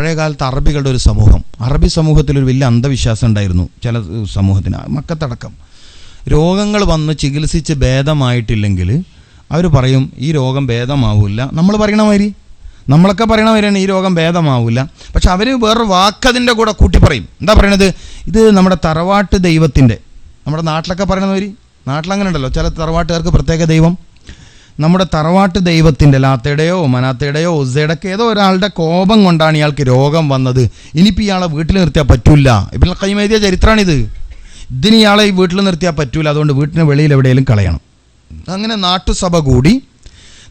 പഴയ കാലത്ത് അറബികളുടെ ഒരു സമൂഹം. അറബി സമൂഹത്തിൽ ഒരു വലിയ അന്ധവിശ്വാസം ഉണ്ടായിരുന്നു ചില സമൂഹത്തിന്. മക്കത്തടക്കം. രോഗങ്ങൾ വന്ന് ചികിത്സിച്ച് ഭേദമായിട്ടില്ലെങ്കിൽ അവർ പറയും ഈ രോഗം ഭേദമാവില്ല. നമ്മൾ പറയണ മാതിരി. നമ്മളൊക്കെ പറയണ മാതിരിയാണ് ഈ രോഗം ഭേദമാവില്ല. പക്ഷെ അവർ വേറൊരു വാക്കതിന്റെ കൂടെ കൂട്ടി പറയും. എന്താ പറയണത്? ഇത് നമ്മുടെ തറവാട്ട് ദൈവത്തിന്റെ നമ്മുടെ നാട്ടിലൊക്കെ പറയണ മാതിരി. നാട്ടിലങ്ങനെ ഉണ്ടല്ലോ ചില തറവാട്ടുകാർക്ക് പ്രത്യേക ദൈവം. നമ്മുടെ തറവാട്ട് ദൈവത്തിന്റെ ലാത്തയുടെയോ മനാത്തയുടെയോ ഉസയുടെയൊക്കെ ഏതോ ഒരാളുടെ കോപം കൊണ്ടാണ് ഇയാൾക്ക് രോഗം വന്നത്. ഇനിയിപ്പോൾ ഇയാളെ വീട്ടിൽ നിർത്തിയാൽ പറ്റൂല. ഇപ്പം കൈമേതിയ ചരിത്രമാണിത് ഇതിന് ഇയാളെ ഈ വീട്ടിൽ നിർത്തിയാൽ പറ്റൂല. അതുകൊണ്ട് വീട്ടിന് വെളിയിൽ എവിടെയെങ്കിലും കളയണം. അങ്ങനെ നാട്ടുസഭ കൂടി.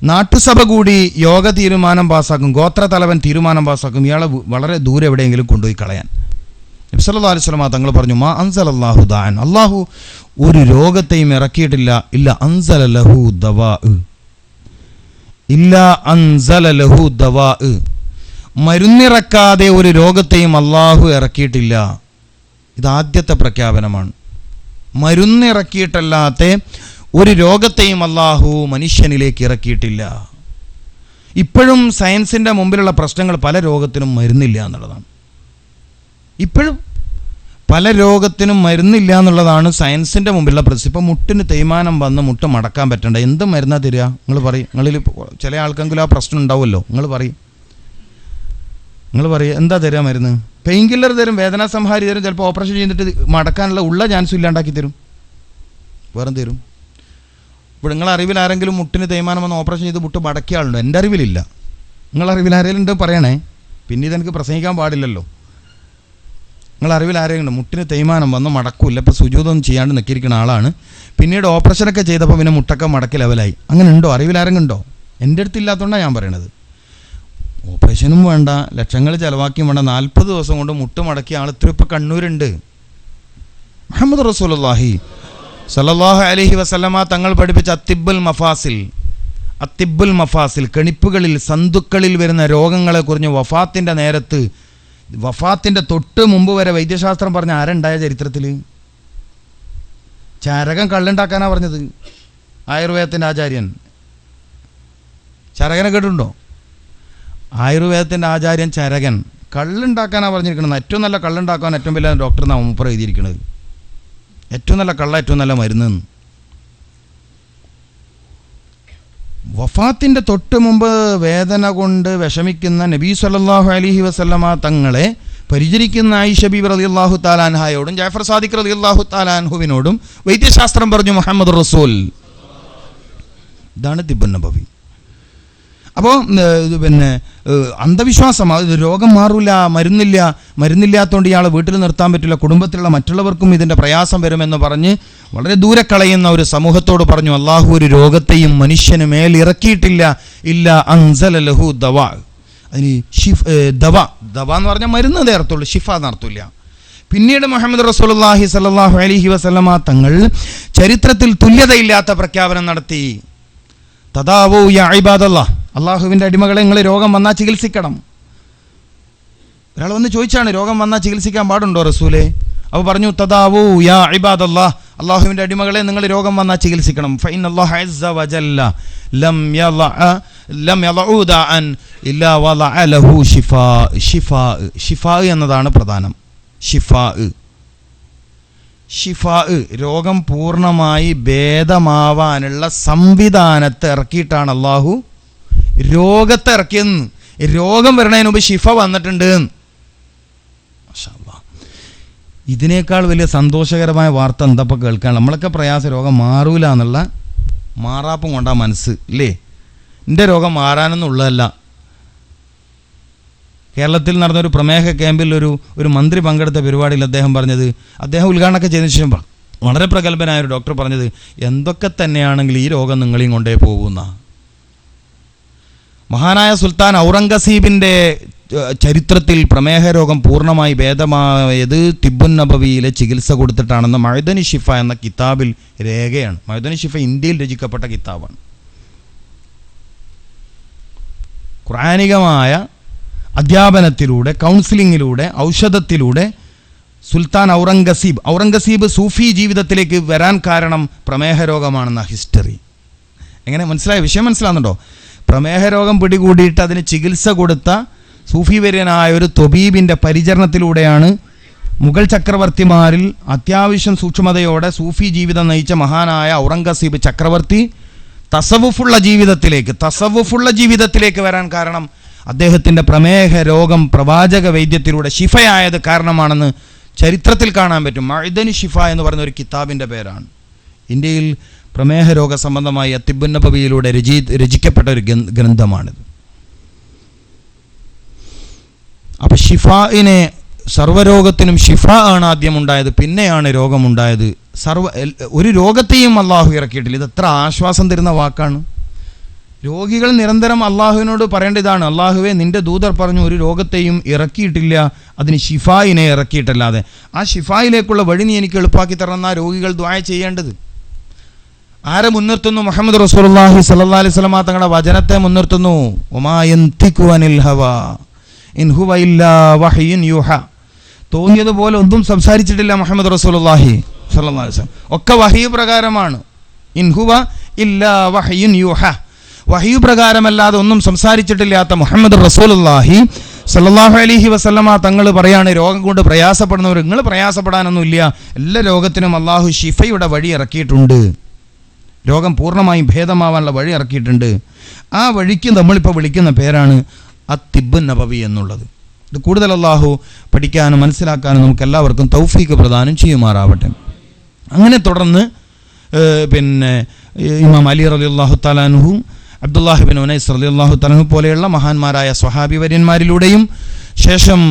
നാട്ടുസഭ കൂടി യോഗ തീരുമാനം പാസ്സാക്കും ഗോത്ര തലവൻ തീരുമാനം പാസ്സാക്കും ഇയാളെ വളരെ ദൂരെ എവിടെയെങ്കിലും കൊണ്ടുപോയി കളയാൻ. നബ്സല്ലാ അലുസ്ലമ തങ്ങൾ പറഞ്ഞു മാ അൻസൽ അള്ളാഹു ദാൻ അള്ളാഹു ഒരു രോഗത്തെയും ഇറക്കിയിട്ടില്ല. ഇല്ല അൻസല ലഹു ദവാ ദവാ മരുന്നിറക്കാതെ ഒരു രോഗത്തെയും അള്ളാഹു ഇറക്കിയിട്ടില്ല. ഇത് ആദ്യത്തെ പ്രഖ്യാപനമാണ്. മരുന്നിറക്കിയിട്ടല്ലാത്ത ഒരു രോഗത്തെയും അള്ളാഹു മനുഷ്യനിലേക്ക് ഇറക്കിയിട്ടില്ല. ഇപ്പോഴും സയൻസിന്റെ മുമ്പിലുള്ള പ്രശ്നങ്ങൾ പല രോഗത്തിനും മരുന്നില്ല എന്നുള്ളതാണ്. ഇപ്പോഴും പല രോഗത്തിനും മരുന്നില്ല എന്നുള്ളതാണ് സയൻസിന്റെ മുമ്പിലുള്ള പ്രശ്നം. ഇപ്പം മുട്ടിന് തേയ്മാനം വന്ന് മുട്ട് മടക്കാൻ പറ്റണ്ട? എന്ത് മരുന്നാ തരിക? നിങ്ങൾ പറയും. നിങ്ങളിൽ ചില ആൾക്കെങ്കിലും ആ പ്രശ്നം ഉണ്ടാവുമല്ലോ. നിങ്ങൾ പറയും. നിങ്ങൾ പറയും എന്താ തരിക മരുന്ന്? പെയിൻ കില്ലർ തരും വേദന സംഹാരി തരും ചിലപ്പോൾ ഓപ്പറേഷൻ ചെയ്തിട്ട് മടക്കാനുള്ള ഉള്ള ചാൻസും ഇല്ലാണ്ടാക്കി തരും. വേറെ തരും? ഇപ്പോൾ നിങ്ങളെ അറിവിൽ ആരെങ്കിലും മുട്ടിന് തേയ്മാനം വന്ന് ഓപ്പറേഷൻ ചെയ്ത് മുട്ട് മടക്കിയ ആളുണ്ടോ? എന്റെ അറിവിലില്ല. നിങ്ങളറിവിൽ ആരെങ്കിലും ഉണ്ട് പറയണേ. പിന്നെ ഇതെനിക്ക് പ്രസംഗിക്കാൻ പാടില്ലല്ലോ. നിങ്ങൾ അറിവിൽ ആരെങ്കിലും മുട്ടിന് തേയ്മാനം വന്ന് മടക്കൂല്ല ഇപ്പോൾ സുജൂതൊന്നും ചെയ്യാണ്ട് നിൽക്കിയിരിക്കുന്ന ആളാണ്. പിന്നീട് ഓപ്പറേഷനൊക്കെ ചെയ്തപ്പോൾ പിന്നെ മുട്ടൊക്കെ മടക്കി ലെവലായി. അങ്ങനെ ഉണ്ടോ? അറിവിൽ ആരെങ്കിലും ഉണ്ടോ? എന്റെ അടുത്ത് ഇല്ലാത്തതുകൊണ്ടാണ് ഞാൻ പറയണത്. ഓപ്പറേഷനും വേണ്ട ലക്ഷങ്ങൾ ചിലവാക്കിയും വേണ്ട നാൽപ്പത് ദിവസം കൊണ്ട് മുട്ട് മടക്കിയ ആൾ ഇത്ര ഇപ്പോൾ കണ്ണൂരുണ്ട്. മുഹമ്മദ് റസൂലി സല്ലല്ലാഹു അലഹി വസല്ലമ തങ്ങൾ പഠിപ്പിച്ച അത്തിബുൽ മഫാസിൽ അത്തിബുൽ മഫാസിൽ കണിപ്പുകളിൽ സന്തുക്കളിൽ വരുന്ന രോഗങ്ങളെക്കുറിഞ്ഞ് വഫാത്തിന്റെ നേരത്ത് വഫാത്തിന്റെ തൊട്ട് മുമ്പ് വരെ വൈദ്യശാസ്ത്രം പറഞ്ഞ ആരുണ്ടായ ചരിത്രത്തിൽ ചരകം കള്ളുണ്ടാക്കാനാണ് പറഞ്ഞത്. ആയുർവേദത്തിന്റെ ആചാര്യൻ. ചരകനെ കേട്ടിട്ടുണ്ടോ? ആയുർവേദത്തിന്റെ ആചാര്യൻ ചരകൻ. കള്ളുണ്ടാക്കാനാണ് പറഞ്ഞിരിക്കുന്നത് ഏറ്റവും നല്ല കള്ളുണ്ടാക്കാൻ ഏറ്റവും വലിയ ഡോക്ടർ എന്നാണ് മൂപ്പർ എഴുതിയിരിക്കുന്നത് ഏറ്റവും നല്ല കള്ള ഏറ്റവും നല്ല മരുന്ന് എന്ന്. വഫാത്തിന്റെ തൊട്ട് മുമ്പ് വേദന കൊണ്ട് വിഷമിക്കുന്ന നബീ സല്ലല്ലാഹു അലൈഹി വസല്ലമ തങ്ങളെ പരിചരിക്കുന്ന ആയിഷ റതി റളിയല്ലാഹു താലാൻഹായോടും ജാഫർ സാദിഖ് റളിയല്ലാഹു താലാൻഹുവിനോടും വൈദ്യശാസ്ത്രം പറഞ്ഞു മുഹമ്മദ് റസൂൽ. ഇതാണ് തിബുൻ നബവി. അപ്പോൾ പിന്നെ അന്ധവിശ്വാസം അത് രോഗം മാറില്ല മരുന്നില്ല മരുന്നില്ലാത്തതുകൊണ്ട് ഇയാളെ വീട്ടിൽ നിർത്താൻ പറ്റില്ല കുടുംബത്തിലുള്ള മറ്റുള്ളവർക്കും ഇതിന്റെ പ്രയാസം വരുമെന്ന് പറഞ്ഞ് വളരെ ദൂരെ കളയുന്ന ഒരു സമൂഹത്തോട് പറഞ്ഞു അള്ളാഹു ഒരു രോഗത്തെയും മനുഷ്യന് മേൽ ഇറക്കിയിട്ടില്ല ഇല്ല അൻസല ലഹു ദവ. അതിന് ഷിഫ് ദവ ദവ എന്ന് പറഞ്ഞാൽ മരുന്ന് നേർത്തുള്ളൂ ഷിഫ എന്നർത്ഥമില്ല പിന്നീട് മുഹമ്മദ് റസൂലുള്ളാഹി സ്വല്ലല്ലാഹു അലൈഹി വസല്ലമ തങ്ങൾ ചരിത്രത്തിൽ തുല്യതയില്ലാത്ത പ്രഖ്യാപനം നടത്തി. തദാവൂ യാ ഇബാദല്ലാ. അള്ളാഹുവിന്റെ അടിമകളെ നിങ്ങൾ രോഗം വന്നാൽ ചികിത്സിക്കണം. ഒരാൾ വന്ന് ചോദിച്ചാണ് രോഗം വന്നാൽ ചികിത്സിക്കാൻ പാടുണ്ടോ റസൂലെ? അപ്പോൾ പറഞ്ഞു തദാവൂ യാ ഇബാദല്ലാ. അള്ളാഹുവിന്റെ അടിമകളെ നിങ്ങൾ രോഗം വന്നാൽ ചികിത്സിക്കണം. ഫൈൻ അള്ളാഹ് ലം ദാഅൻ ഇല്ലാ ഷിഫാ ഷിഫാ ഷിഫാ എന്നതാണ് പ്രധാനം. ഷിഫാ ഷിഫാ രോഗം പൂർണമായി ഭേദമാവാനുള്ള സംവിധാനത്തെ ഇറക്കിയിട്ടാണ് അള്ളാഹു രോഗത്തെ ഇറക്കിയെന്ന്. രോഗം വരണതിന് മുമ്പ് ഷിഫ വന്നിട്ടുണ്ട്. ഇതിനേക്കാൾ വലിയ സന്തോഷകരമായ വാർത്ത എന്താ ഇപ്പോൾ കേൾക്കാൻ? നമ്മളൊക്കെ പ്രയാസ രോഗം മാറൂല എന്നുള്ള മാറാപ്പം കൊണ്ടാ മനസ്സ് ഇല്ലേ? എന്റെ രോഗം മാറാനൊന്നുള്ളതല്ല. കേരളത്തിൽ നടന്ന ഒരു പ്രമേഹ ക്യാമ്പിൽ ഒരു ഒരു മന്ത്രി പങ്കെടുത്ത പരിപാടിയിൽ അദ്ദേഹം പറഞ്ഞത് അദ്ദേഹം ഉദ്ഘാടനമൊക്കെ ചെയ്തതിനു ശേഷം വളരെ പ്രഗത്ഭനായ ഒരു ഡോക്ടർ പറഞ്ഞത് എന്തൊക്കെ തന്നെയാണെങ്കിൽ ഈ രോഗം നിങ്ങളെയും കൊണ്ടേ പോകുന്ന? മഹാനായ സുൽത്താൻ ഔറംഗസീബിന്റെ ചരിത്രത്തിൽ പ്രമേഹ രോഗം പൂർണമായി ഭേദമായത് തിബുൻ നബവിയിലെ ചികിത്സ കൊടുത്തിട്ടാണെന്ന് മഴുദനി ഷിഫ എന്ന കിതാബിൽ രേഖയാണ്. മഴുദനി ഷിഫ ഇന്ത്യയിൽ രചിക്കപ്പെട്ട കിതാബാണ്. ഖുറാനികമായ അധ്യാപനത്തിലൂടെ കൗൺസിലിങ്ങിലൂടെ ഔഷധത്തിലൂടെ സുൽത്താൻ ഔറംഗസീബ്. ഔറംഗസീബ് സൂഫി ജീവിതത്തിലേക്ക് വരാൻ കാരണം പ്രമേഹ രോഗമാണെന്ന ഹിസ്റ്ററി. എങ്ങനെ? മനസ്സിലായ? വിഷയം മനസ്സിലാകുന്നുണ്ടോ പ്രമേഹ രോഗം പിടികൂടിയിട്ട് അതിന് ചികിത്സ കൊടുത്ത സൂഫി സൂഫിവര്യനായ ഒരു തൊബീബിന്റെ പരിചരണത്തിലൂടെയാണ് മുഗൾ ചക്രവർത്തിമാരിൽ അത്യാവശ്യം സൂക്ഷ്മതയോടെ സൂഫി ജീവിതം നയിച്ച മഹാനായ ഔറംഗസീബ് ചക്രവർത്തി തസവുഫുള്ള ജീവിതത്തിലേക്ക് തസവുഫുള്ള ജീവിതത്തിലേക്ക് വരാൻ കാരണം അദ്ദേഹത്തിന്റെ പ്രമേഹ രോഗം പ്രവാചക വൈദ്യത്തിലൂടെ ശിഫയായത് കാരണമാണെന്ന് ചരിത്രത്തിൽ കാണാൻ പറ്റും. മഴുദനി ഷിഫ എന്ന് പറയുന്ന ഒരു കിതാബിന്റെ പേരാണ്. ഇന്ത്യയിൽ പ്രമേഹ രോഗ സംബന്ധമായി അത്തിബുന്നബവിയിലൂടെ രചി രചിക്കപ്പെട്ട ഒരു ഗ്രന്ഥ- ഗ്രന്ഥമാണിത്. അപ്പൊ ഷിഫായിനെ സർവരോഗത്തിനും ഷിഫ ആണ് ആദ്യം ഉണ്ടായത് പിന്നെയാണ് രോഗമുണ്ടായത്. സർവ ഒരു രോഗത്തെയും അള്ളാഹു ഇറക്കിയിട്ടില്ല. ഇത് എത്ര ആശ്വാസം തരുന്ന വാക്കാണ്. രോഗികൾ നിരന്തരം അള്ളാഹുവിനോട് പറയേണ്ടതാണ്. അള്ളാഹുവെ നിന്റെ ദൂതർ പറഞ്ഞു ഒരു രോഗത്തെയും ഇറക്കിയിട്ടില്ല അതിന് ഷിഫായിനെ ഇറക്കിയിട്ടല്ലാതെ. ആ ഷിഫായിലേക്കുള്ള വഴി നീ എനിക്ക് എളുപ്പാക്കി തരണം ആ രോഗികൾ ദ്വായ ചെയ്യേണ്ടത്. ആരെ മുൻനിർത്തുന്നു? മുഹമ്മദ് റസൂലുള്ളാഹി സ്വല്ലല്ലാഹി അലൈഹി വസല്ലം തങ്ങളുടെ വചനത്തെ മുൻനിർത്തുന്നു. ഇൻ ഹുവ ഇല്ലാ തോന്നിയതുപോലെ ഒന്നും സംസാരിച്ചിട്ടില്ല മുഹമ്മദ് റസൂലുള്ളാഹി സ്വല്ലല്ലാഹി അലൈഹി വസല്ലം. ഒക്കെ വഹീ പ്രകാരമാണ്. ഇൻ ഹുവ ഇല്ലാ വഹയ്യുൻ യൂഹ. വഹീ പ്രകാരമല്ലാതെ ഒന്നും സംസാരിച്ചിട്ടില്ലാത്ത മുഹമ്മദ് റസൂലുള്ളാഹി സല്ലാഹു അലഹി വസല്ലമ തങ്ങൾ പറയാണ് രോഗം കൊണ്ട് പ്രയാസപ്പെടുന്നവർ നിങ്ങൾ പ്രയാസപ്പെടാനൊന്നുമില്ല എല്ലാ രോഗത്തിനും അള്ളാഹു ഷിഫയുടെ വഴി ഇറക്കിയിട്ടുണ്ട്. രോഗം പൂർണമായും ഭേദമാവാനുള്ള വഴി ഇറക്കിയിട്ടുണ്ട്. ആ വഴിക്ക് നമ്മളിപ്പോൾ വിളിക്കുന്ന പേരാണ് അത്തിബ് നബവി എന്നുള്ളത്. ഇത് കൂടുതൽ അള്ളാഹു പഠിക്കാനും മനസ്സിലാക്കാനും നമുക്ക് എല്ലാവർക്കും തൗഫീക്ക് പ്രദാനം ചെയ്യുമാറാവട്ടെ. അങ്ങനെ തുടർന്ന് പിന്നെ ഇമാം അലി റലി അള്ളാഹു തലാനുഹും അബ്ദുല്ലാഹിബിൻ ഉനൈസ് അലി അള്ളാഹു തനഹു പോലെയുള്ള മഹാന്മാരായ സ്വഹാബി സ്വഹാബിവര്യന്മാരിലൂടെയും ശേഷം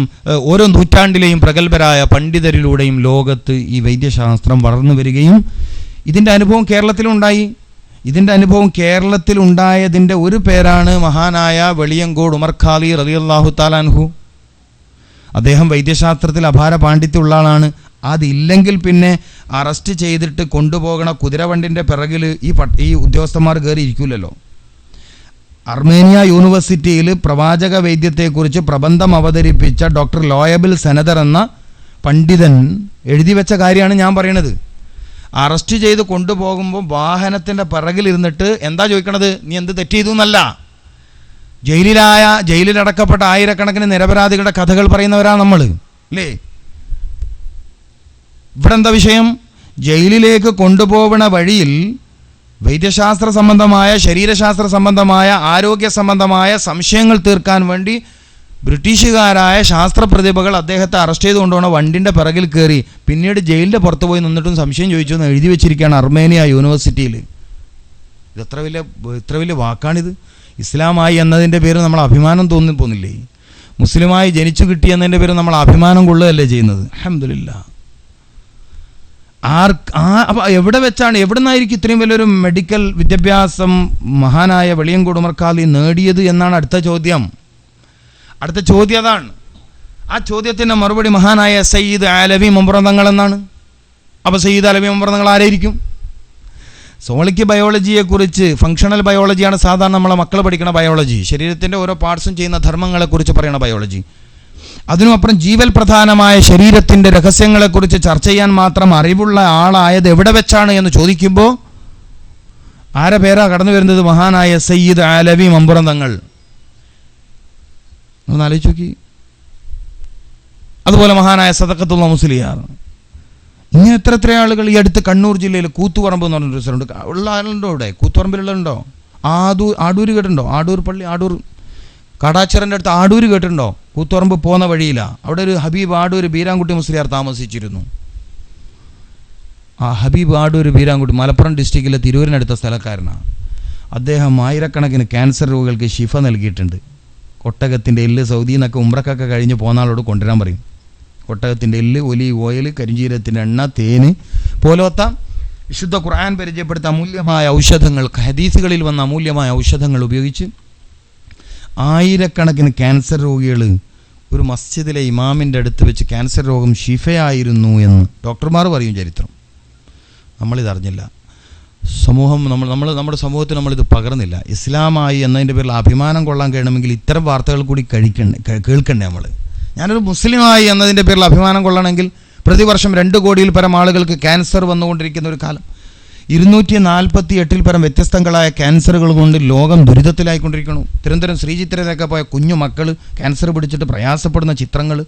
ഓരോ നൂറ്റാണ്ടിലെയും പ്രഗത്ഭരായ പണ്ഡിതരിലൂടെയും ലോകത്ത് ഈ വൈദ്യശാസ്ത്രം വളർന്നു വരികയും ഇതിന്റെ അനുഭവം കേരളത്തിലുണ്ടായി. ഇതിന്റെ അനുഭവം കേരളത്തിലുണ്ടായതിന്റെ ഒരു പേരാണ് മഹാനായ വെളിയങ്കോട് ഉമർ ഖാലി റലി അള്ളാഹു താലാൻഹു അദ്ദേഹം വൈദ്യശാസ്ത്രത്തിൽ അപാര പാണ്ഡിത്യമുള്ള ആളാണ്. അതില്ലെങ്കിൽ പിന്നെ അറസ്റ്റ് ചെയ്തിട്ട് കൊണ്ടുപോകണ കുതിരവണ്ടിന്റെ പിറകിൽ ഈ പട്ട ഈ ഉദ്യോഗസ്ഥന്മാർ കയറി ഇരിക്കില്ലല്ലോ അർമേനിയ യൂണിവേഴ്സിറ്റിയിൽ പ്രവാചക വൈദ്യത്തെക്കുറിച്ച് പ്രബന്ധം അവതരിപ്പിച്ച ഡോക്ടർ ലോയബിൾ സെനദർ എന്ന പണ്ഡിതൻ എഴുതി വെച്ച കാര്യമാണ് ഞാൻ പറയണത്. അറസ്റ്റ് ചെയ്ത് കൊണ്ടുപോകുമ്പോൾ വാഹനത്തിന്റെ പിറകിലിരുന്നിട്ട് എന്താ ചോദിക്കണത്? നീ എന്ത് തെറ്റ് ചെയ്തു എന്നല്ല. ജയിലിലായ ജയിലിലടക്കപ്പെട്ട ആയിരക്കണക്കിന് നിരപരാധികളുടെ കഥകൾ പറയുന്നവരാണ് നമ്മൾ അല്ലേ? ഇവിടെ എന്താ വിഷയം? ജയിലിലേക്ക് കൊണ്ടുപോകണ വഴിയിൽ വൈദ്യശാസ്ത്ര സംബന്ധമായ ശരീരശാസ്ത്ര സംബന്ധമായ ആരോഗ്യ സംബന്ധമായ സംശയങ്ങൾ തീർക്കാൻ വേണ്ടി ബ്രിട്ടീഷുകാരായ ശാസ്ത്ര പ്രതിഭകൾ അദ്ദേഹത്തെ അറസ്റ്റ് ചെയ്തുകൊണ്ടാണ് വണ്ടിന്റെ പിറകിൽ കയറി പിന്നീട് ജയിലിന്റെ പുറത്ത് പോയി നിന്നിട്ടും സംശയം ചോദിച്ചു എന്ന് എഴുതി വെച്ചിരിക്കുകയാണ് അർമേനിയ യൂണിവേഴ്സിറ്റിയിൽ. ഇത് എത്ര വലിയ ഇത്ര വലിയ വാക്കാണിത്? ഇസ്ലാമായി എന്നതിന്റെ പേര് നമ്മൾ അഭിമാനം തോന്നി പോകുന്നില്ലേ മുസ്ലിമായി ജനിച്ചു കിട്ടി എന്നതിന്റെ പേര് നമ്മൾ അഭിമാനം കൊള്ളുകയല്ലേ ചെയ്യുന്നത്? അഹമ്മദില്ല ആർ ആ എവിടെ വെച്ചാണ് എവിടെ നിന്നായിരിക്കും ഇത്രയും വലിയൊരു മെഡിക്കൽ വിദ്യാഭ്യാസം മഹാനായ വെളിയങ്കോട് ഉമർക്കാലി നേടിയത് എന്നാണ് അടുത്ത ചോദ്യം. അടുത്ത ചോദ്യം അതാണ്. ആ ചോദ്യത്തിന്റെ മറുപടി മഹാനായ സയ്യിദ് ആലവി മുമ്പറന്തങ്ങൾ എന്നാണ്. അപ്പോൾ സയ്യിദ് അലവി മുമ്പറന്തങ്ങൾ ആരായിരിക്കും? സോളിക്ക് ബയോളജിയെ കുറിച്ച് ഫങ്ഷണൽ ബയോളജിയാണ് സാധാരണ നമ്മളെ മക്കൾ പഠിക്കുന്ന ബയോളജി ശരീരത്തിന്റെ ഓരോ പാർട്സും ചെയ്യുന്ന ധർമ്മങ്ങളെ കുറിച്ച് പറയുന്ന ബയോളജി അതിനുമപ്പുറം ജീവൽ പ്രധാനമായ ശരീരത്തിന്റെ രഹസ്യങ്ങളെക്കുറിച്ച് ചർച്ച ചെയ്യാൻ മാത്രം അറിവുള്ള ആളായത് എവിടെ വെച്ചാണ് എന്ന് ചോദിക്കുമ്പോൾ ആരെ പേരാ കടന്നു വരുന്നത്? മഹാനായ സയ്യിദ് ആലവി മമ്പുറം തങ്ങൾ. ഒന്ന് നോക്കി. അതുപോലെ മഹാനായ സദക്കത്തുള്ള മുസ്ലിയാർ. ഇങ്ങനെ എത്ര എത്ര ആളുകൾ ഈ അടുത്ത് കണ്ണൂർ ജില്ലയിൽ കൂത്തുപറമ്പ് എന്ന് പറഞ്ഞൊരു സ്ഥലമുണ്ട്. ഉള്ള ആളുണ്ടോ അവിടെ? കൂത്തുപറമ്പിലുള്ളതുണ്ടോ ആദൂർ ആടൂർ കേട്ടുണ്ടോ ആടൂർ പള്ളി ആടൂർ കാടാച്ചിറന്റെ അടുത്ത് ആടൂര് കേട്ടിട്ടുണ്ടോ? കൂത്തുറമ്പ് പോകുന്ന വഴിയിലാണ് അവിടെ ഒരു ഹബീബ് ആടൂർ ബീരാൻകുട്ടി മുസ്ലിയാർ താമസിച്ചിരുന്നു. ആ ഹബീബ് ആടൂർ ബീരാൻകുട്ടി മലപ്പുറം ഡിസ്ട്രിക്റ്റിലെ തിരൂരിനടുത്ത സ്ഥലക്കാരനാണ് അദ്ദേഹം ആയിരക്കണക്കിന് ക്യാൻസർ രോഗികൾക്ക് ശിഫ നൽകിയിട്ടുണ്ട്. കൊട്ടകത്തിന്റെ എല്ല് സൗദിയിൽ നിന്നൊക്കെ ഉമ്രക്കൊക്കെ കഴിഞ്ഞ് പോന്നാളോട് കൊണ്ടുവരാൻ പറയും. കൊട്ടകത്തിന്റെ എല്ല് ഒലി ഓയിൽ കരിഞ്ചീരത്തിന്റെ എണ്ണ തേന് പോലത്തെ വിശുദ്ധ ഖുർആൻ പരിചയപ്പെടുത്ത അമൂല്യമായ ഔഷധങ്ങൾ ഹദീസുകളിൽ വന്ന അമൂല്യമായ ഔഷധങ്ങൾ ഉപയോഗിച്ച് ആയിരക്കണക്കിന് ക്യാൻസർ രോഗികൾ ഒരു മസ്ജിദിലെ ഇമാമിന്റെ അടുത്ത് വെച്ച് ക്യാൻസർ രോഗം ഷിഫയായിരുന്നു എന്ന് ഡോക്ടർമാർ പറയും ചരിത്രം. നമ്മളിതറിഞ്ഞില്ല സമൂഹം നമ്മൾ നമ്മൾ നമ്മുടെ സമൂഹത്തിൽ നമ്മളിത് പകർന്നില്ല. ഇസ്ലാമായി എന്നതിന്റെ പേരിൽ അഭിമാനം കൊള്ളാൻ കഴിയണമെങ്കിൽ ഇത്തരം വാർത്തകൾ കൂടി കഴിക്കണ്ടേ കേൾക്കണ്ടേ നമ്മൾ ഞാനൊരു മുസ്ലിമായി എന്നതിന്റെ പേരിൽ അഭിമാനം കൊള്ളണമെങ്കിൽ പ്രതിവർഷം രണ്ട് കോടിയിൽ പരം ആളുകൾക്ക് ക്യാൻസർ വന്നുകൊണ്ടിരിക്കുന്ന ഒരു കാലം. ഇരുന്നൂറ്റി നാൽപ്പത്തി എട്ടിൽ പരം വ്യത്യസ്തങ്ങളായ ക്യാൻസറുകൾ കൊണ്ട് ലോകം ദുരിതത്തിലായിക്കൊണ്ടിരിക്കുന്നു. തിരുവനന്തപുരം ശ്രീചിത്രയിലൊക്കെ പോയ കുഞ്ഞു മക്കൾ ക്യാൻസർ പിടിച്ചിട്ട് പ്രയാസപ്പെടുന്ന ചിത്രങ്ങൾ